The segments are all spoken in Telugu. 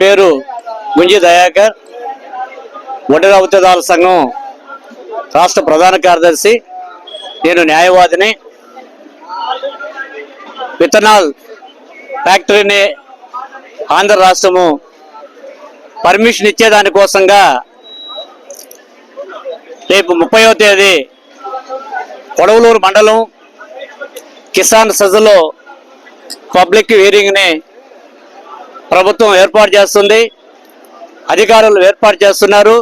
పేరు గుంజి దయాకర్. ఒంటరి అవుతాదాల సంఘం రాష్ట్ర ప్రధాన కార్యదర్శి. నేను న్యాయవాదిని. విత్తనాల్ ఫ్యాక్టరీని ఆంధ్ర రాష్ట్రము పర్మిషన్ ఇచ్చేదానికోసంగా రేపు ముప్పైవ తేదీ కొడవలూరు మండలం కిసాన్ సజలో పబ్లిక్ హియరింగ్ని ప్రభుత్వం ఏర్పాటు చేస్తుంది. అధికారులు ఏర్పాటు చేస్తున్నారు.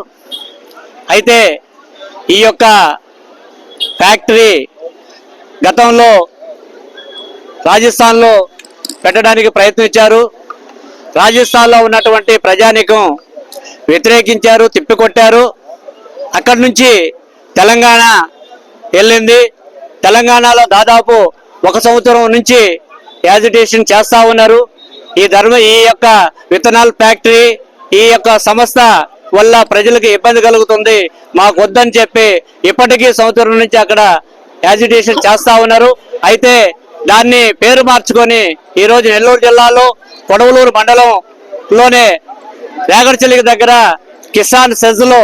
అయితే ఈ యొక్క ఫ్యాక్టరీ గతంలో రాజస్థాన్లో పెట్టడానికి ప్రయత్నించారు. రాజస్థాన్లో ఉన్నటువంటి ప్రజానికం వ్యతిరేకించారు తిప్పికొట్టారు. అక్కడి నుంచి తెలంగాణ వెళ్ళింది. తెలంగాణలో దాదాపు ఒక సంవత్సరం నుంచి యాజిటేషన్ చేస్తూ ఉన్నారు. ఈ ధర్మ ఈ యొక్క విత్తనాల ఫ్యాక్టరీ ఈ యొక్క సంస్థ వల్ల ప్రజలకు ఇబ్బంది కలుగుతుంది. మాకు వద్దని చెప్పి ఇప్పటికీ సంవత్సరం నుంచి అక్కడ యాజిటేషన్ చేస్తూ ఉన్నారు. అయితే దాన్ని పేరు మార్చుకొని ఈరోజు నెల్లూరు జిల్లాలో కొడవలూరు మండలంలోనే రేగడచెలికి దగ్గర కిసాన్ సెజ్లో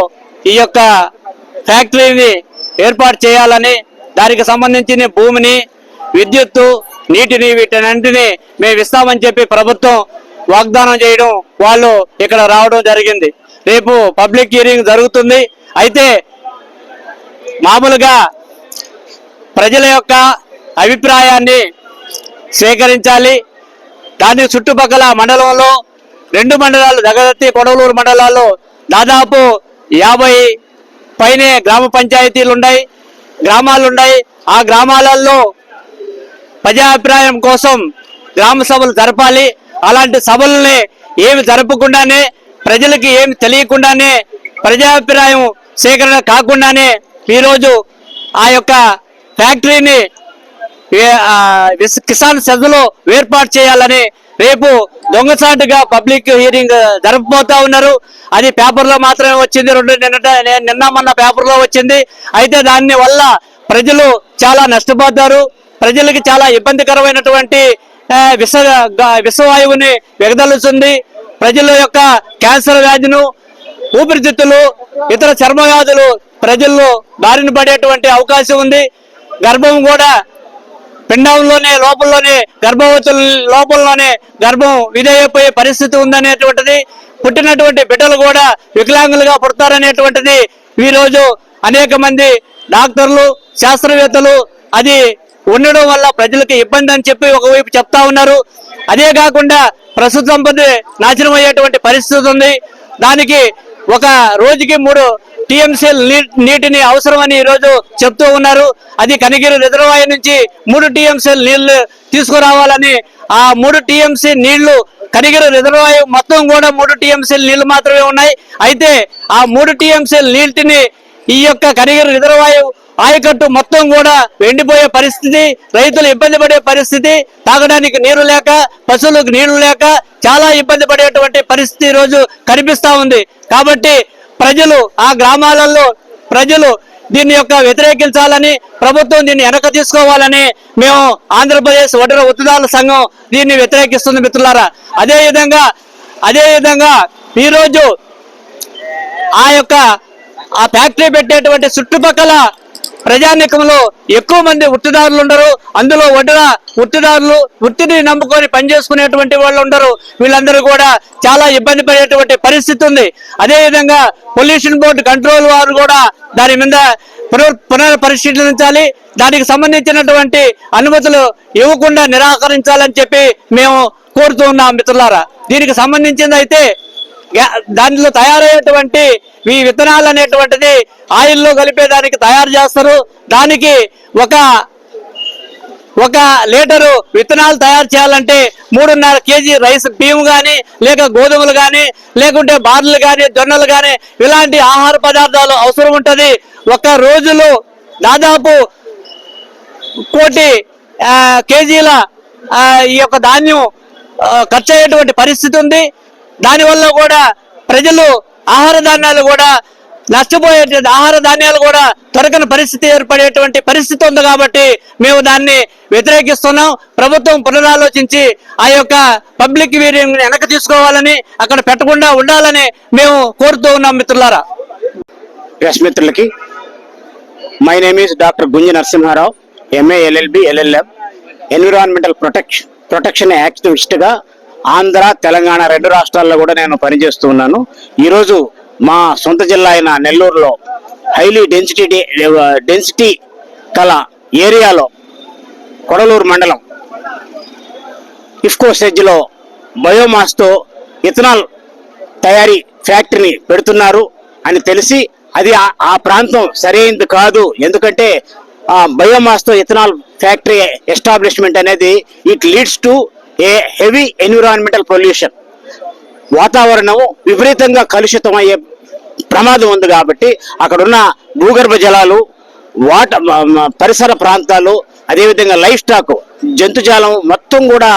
ఈ యొక్క ఫ్యాక్టరీని ఏర్పాటు చేయాలని దానికి సంబంధించిన భూమిని విద్యుత్తు నీటిని వీటన్నింటినీ మేము ఇస్తామని చెప్పి ప్రభుత్వం వాగ్దానం చేయడం వాళ్ళు ఇక్కడ రావడం జరిగింది. రేపు పబ్లిక్ హియరింగ్ జరుగుతుంది. అయితే మామూలుగా ప్రజల యొక్క అభిప్రాయాన్ని సేకరించాలి. దాని చుట్టుపక్కల మండలంలో రెండు మండలాలు జగదత్తి కొడవలూరు మండలాల్లో దాదాపు యాభై పైనే గ్రామ పంచాయతీలు ఉన్నాయి గ్రామాలు ఉన్నాయి ఆ గ్రామాలలో ప్రజాభిప్రాయం కోసం గ్రామ సభలు జరపాలి. అలాంటి సభలని ఏమి జరపకుండానే ప్రజలకి ఏమి తెలియకుండానే ప్రజాభిప్రాయం సేకరణ కాకుండానే ఈరోజు ఆ యొక్క ఫ్యాక్టరీని కిసాన్ సభలో ఏర్పాటు చేయాలని రేపు దొంగసాటుగా పబ్లిక్ హియరింగ్ జరపబోతా ఉన్నారు. అది పేపర్లో మాత్రమే వచ్చింది. రెండు నిన్నట నిన్న మొన్న పేపర్లో వచ్చింది. అయితే దాని వల్ల ప్రజలు చాలా నష్టపోతారు. ప్రజలకి చాలా ఇబ్బందికరమైనటువంటి విష విషవాయువుని వెగదలుస్తుంది ప్రజల యొక్క క్యాన్సర్ వ్యాధిను ఊపిరితిత్తులు ఇతర చర్మ వ్యాధులు ప్రజల్లో బారిన పడేటువంటి అవకాశం ఉంది. గర్భం కూడా పిండంలోనే లోపలలోనే గర్భవతుల లోపలలోనే గర్భం విధేయపోయే పరిస్థితి ఉందనేటువంటిది పుట్టినటువంటి బిడ్డలు కూడా వికలాంగులుగా పుడతారనేటువంటిది ఈరోజు అనేక మంది డాక్టర్లు శాస్త్రవేత్తలు అది ఉండడం వల్ల ప్రజలకు ఇబ్బంది అని చెప్పి ఒకవైపు చెప్తా ఉన్నారు. అదే కాకుండా ప్రస్తుతం సంపద నాశనం అయ్యేటువంటి పరిస్థితి ఉంది. దానికి ఒక రోజుకి మూడు టీఎంసీ నీటిని అవసరమని ఈ రోజు చెప్తూ ఉన్నారు. అది కనిగిరి రిజర్వాయర్ నుంచి మూడు టీఎంసీ నీళ్ళు తీసుకురావాలని ఆ మూడు టీఎంసీ నీళ్ళు కనిగిరి రిజర్వాయర్ మొత్తం కూడా మూడు టీఎంసీ నీళ్ళు మాత్రమే ఉన్నాయి. అయితే ఆ మూడు టీఎంసీ నీటిని ఈ యొక్క కనిగిరి రిజర్వాయర్ ఆయకట్టు మొత్తం కూడా ఎండిపోయే పరిస్థితి రైతులు ఇబ్బంది పడే పరిస్థితి తాగడానికి నీరు లేక పశువులకు నీళ్ళు లేక చాలా ఇబ్బంది పడేటువంటి పరిస్థితి రోజు కనిపిస్తా ఉంది. కాబట్టి ప్రజలు ఆ గ్రామాలలో ప్రజలు దీని యొక్క వ్యతిరేకించాలని ప్రభుత్వం దీన్ని వెనక తీసుకోవాలని మేము ఆంధ్రప్రదేశ్ ఒడర ఉత్తుదారుల సంఘం దీన్ని వ్యతిరేకిస్తుంది మిత్రులారా. అదే విధంగా అదే విధంగా ఈరోజు ఆ యొక్క ఆ ఫ్యాక్టరీ పెట్టేటువంటి చుట్టుపక్కల ప్రజానికంలో ఎక్కువ మంది వృత్తిదారులు ఉండరు. అందులో వడ్డన వృత్తిదారులు వృత్తిని నమ్ముకొని పనిచేసుకునేటువంటి వాళ్ళు ఉండరు. వీళ్ళందరూ కూడా చాలా ఇబ్బంది పడేటువంటి పరిస్థితి ఉంది. అదేవిధంగా పొల్యూషన్ బోర్డు కంట్రోల్ వారు కూడా దాని మీద పునర్ పునర్పరిశీలించాలి. దానికి సంబంధించినటువంటి అనుమతులు ఇవ్వకుండా నిరాకరించాలని చెప్పి మేము కోరుతూ ఉన్నాం మిత్రులారా. దీనికి సంబంధించింది అయితే దానిలో తయారయ్యేటువంటి ఈ విత్తనాలు అనేటువంటిది ఆయిల్లో కలిపేదానికి తయారు చేస్తారు. దానికి ఒక ఒక లీటరు విత్తనాలు తయారు చేయాలంటే మూడున్నర కేజీ రైస్ బియ్యం కానీ లేక గోధుమలు కానీ లేకుంటే బార్లు కానీ జొన్నలు కానీ ఇలాంటి ఆహార పదార్థాలు అవసరం ఉంటుంది. ఒక రోజులో దాదాపు కోటి కేజీల ఈ యొక్క ధాన్యం ఖర్చు అయ్యేటువంటి పరిస్థితి ఉంది. దానివల్ల కూడా ప్రజలు ఆహార ధాన్యాలు కూడా నష్టపోయే ఆహార ధాన్యాలు కూడా దొరకని పరిస్థితి ఏర్పడేటువంటి పరిస్థితి ఉంది కాబట్టి మేము దాన్ని వ్యతిరేకిస్తున్నాం. ప్రభుత్వం పునరాలోచించి ఆ యొక్క పబ్లిక్ వీరింగ్ వెనక్కి తీసుకోవాలని అక్కడ పెట్టకుండా ఉండాలని మేము కోరుతూ ఉన్నాం మిత్రులారా. ఎస్ మిత్రులకి. My name is doctor Gunji Narasimha Rao MA LLB LLM environmental protection protection యాక్టివిస్ట్గా Andhra Telangana రెండు రాష్ట్రాల్లో కూడా నేను పనిచేస్తూ ఉన్నాను. ఈరోజు మా సొంత జిల్లా అయిన నెల్లూరులో హైలీ డెన్సిటీ డెన్సిటీ కల ఏరియాలో కొడలూరు మండలం ఇఫ్కో సెజ్లో బయోమాస్తో ఇథనాల్ తయారీ ఫ్యాక్టరీని పెడుతున్నారు అని తెలిసి అది ఆ- ప్రాంతం సరైనది కాదు. ఎందుకంటే బయోమాస్తో ఇథనాల్ ఫ్యాక్టరీ ఎస్టాబ్లిష్మెంట్ అనేది it leads to a heavy environmental pollution వాతావరణం విపరీతంగా కలుషితం అయ్యే ప్రమాదం ఉంది కాబట్టి అక్కడున్న భూగర్భ జలాలు వాట పరిసర ప్రాంతాలు అదేవిధంగా లైఫ్ స్టాక్ జంతుజాలం మొత్తం కూడా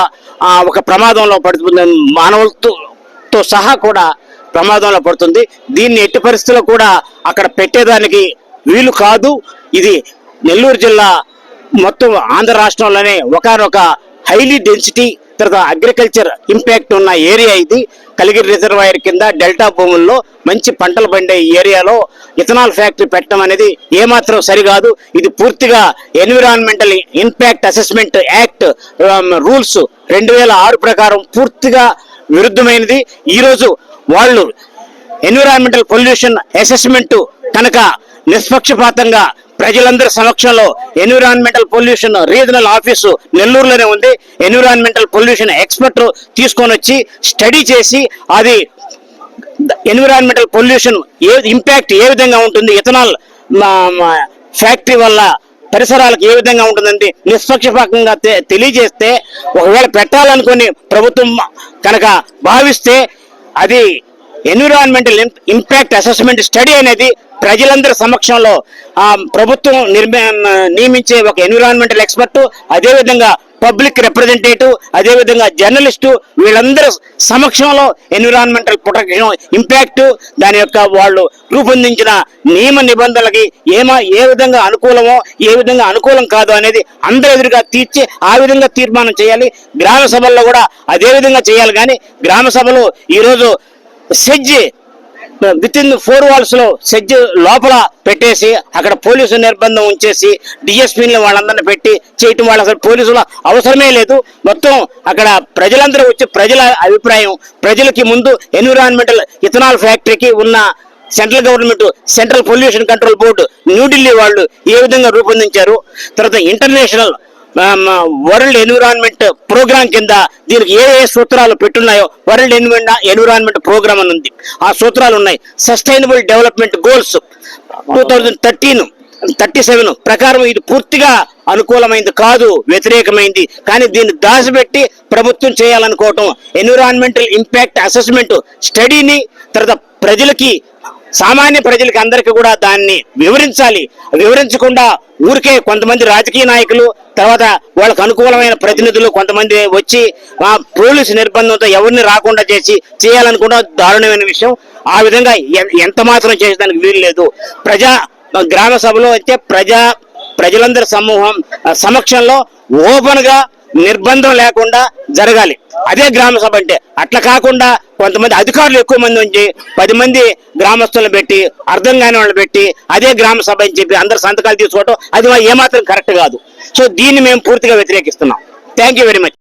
ఒక ప్రమాదంలో పడుతుంది. మానవులతో సహా కూడా ప్రమాదంలో పడుతుంది. దీన్ని ఎట్టి పరిస్థితుల్లో కూడా అక్కడ పెట్టేదానికి వీలు కాదు. ఇది నెల్లూరు జిల్లా మొత్తం ఆంధ్ర రాష్ట్రంలోనే ఒకనొక హైలీ డెన్సిటీ తర్వాత అగ్రికల్చర్ ఇంపాక్ట్ ఉన్న ఏరియా ఇది. కలిగిరి రిజర్వాయర్ కింద డెల్టా భూముల్లో మంచి పంటలు పండే ఈ ఏరియాలో ఇథనాల్ ఫ్యాక్టరీ పెట్టడం అనేది ఏమాత్రం సరికాదు. ఇది పూర్తిగా environmental impact assessment act rules రెండు వేల ఆరు ప్రకారం పూర్తిగా విరుద్ధమైనది. ఈరోజు వాళ్ళు ఎన్విరాన్మెంటల్ పొల్యూషన్ అసెస్మెంట్ కనుక నిష్పక్షపాతంగా ప్రజలందరి సమక్షంలో ఎన్విరాన్మెంటల్ పొల్యూషన్ రీజనల్ ఆఫీసు నెల్లూరులోనే ఉంది. ఎన్విరాన్మెంటల్ పొల్యూషన్ ఎక్స్పర్ట్ తీసుకొని వచ్చి స్టడీ చేసి అది ఎన్విరాన్మెంటల్ పొల్యూషన్ ఏ ఇంపాక్ట్ ఏ విధంగా ఉంటుంది ఇథనాల్ ఫ్యాక్టరీ వల్ల పరిసరాలకు ఏ విధంగా ఉంటుందండి నిష్పక్షపాతంగా తెలియజేస్తే ఒకవేళ పెట్టాలనుకుని ప్రభుత్వం కనుక భావిస్తే అది ఎన్విరాన్మెంటల్ ఇంపాక్ట్ అసెస్మెంట్ స్టడీ అనేది ప్రజలందరి సమక్షంలో ఆ ప్రభుత్వం నిర్మి నియమించే ఒక ఎన్విరాన్మెంటల్ ఎక్స్పర్ట్ అదేవిధంగా పబ్లిక్ రిప్రజెంటేటివ్ అదేవిధంగా జర్నలిస్టు వీళ్ళందరి సమక్షంలో ఎన్విరాన్మెంటల్ ప్రొటెక్షన్ ఇంపాక్ట్ దాని యొక్క వాళ్ళు రూపొందించిన నియమ నిబంధనలకి ఏమా ఏ విధంగా అనుకూలమో ఏ విధంగా అనుకూలం కాదు అనేది అందరి ఎదురుగా తీర్చి ఆ విధంగా తీర్మానం చేయాలి. గ్రామ సభల్లో కూడా అదే విధంగా చేయాలి కానీ గ్రామ సభలు ఈరోజు సెజ్జి విత్ ఇన్ ఫోర్ వాల్స్లో సెడ్జ్ లోపల పెట్టేసి అక్కడ పోలీసు నిర్బంధం ఉంచేసి డిఎస్పీని వాళ్ళందరినీ పెట్టి చేయటం వాళ్ళ అసలు పోలీసుల అవసరమే లేదు. మొత్తం అక్కడ ప్రజలందరూ వచ్చి ప్రజల అభిప్రాయం ప్రజలకి ముందు ఎన్విరాన్మెంటల్ ఇథనాల్ ఫ్యాక్టరీకి ఉన్న central government central pollution control board New Delhi వాళ్ళు ఏ విధంగా రూపొందించారు. తర్వాత ఇంటర్నేషనల్ వరల్డ్ ఎన్విరాన్మెంట్ ప్రోగ్రామ్ కింద దీనికి ఏ ఏ సూత్రాలు పెట్టున్నాయో వరల్డ్ ఎన్విరాన్మెంట్ ప్రోగ్రామ్ అని ఉంది. ఆ సూత్రాలు ఉన్నాయి. Sustainable development goals two thousand thirteen thirty seven ప్రకారం ఇది పూర్తిగా అనుకూలమైంది కాదు వ్యతిరేకమైంది. కానీ దీన్ని దాచిపెట్టి ప్రభుత్వం చేయాలనుకోవటం ఎన్విరాన్మెంటల్ ఇంపాక్ట్ అసెస్మెంట్ స్టడీని తర్వాత ప్రజలకి సామాన్య ప్రజలకి అందరికీ కూడా దాన్ని వివరించాలి. వివరించకుండా ఊరికే కొంతమంది రాజకీయ నాయకులు తర్వాత వాళ్ళకు అనుకూలమైన ప్రతినిధులు కొంతమంది వచ్చి ఆ పోలీసు నిర్బంధంతో ఎవరిని రాకుండా చేసి చేయాలనుకుంటే దారుణమైన విషయం. ఆ విధంగా ఎంత మాత్రం చేసేదానికి వీలు లేదు. ప్రజా గ్రామ సభలో అయితే ప్రజా ప్రజలందరి సమూహం సమక్షంలో ఓపెన్గా నిర్బంధం లేకుండా జరగాలి. అదే గ్రామ సభ అంటే. అట్లా కాకుండా కొంతమంది అధికారులు ఎక్కువ మంది ఉంచి పది మంది గ్రామస్తులను పెట్టి అర్థం కాని వాళ్ళని పెట్టి అదే గ్రామ సభ అని చెప్పి అందరు సంతకాలు తీసుకోవటం అది ఏమాత్రం కరెక్ట్ కాదు. సో దీన్ని మేము పూర్తిగా వ్యతిరేకిస్తున్నాం. Thank you very much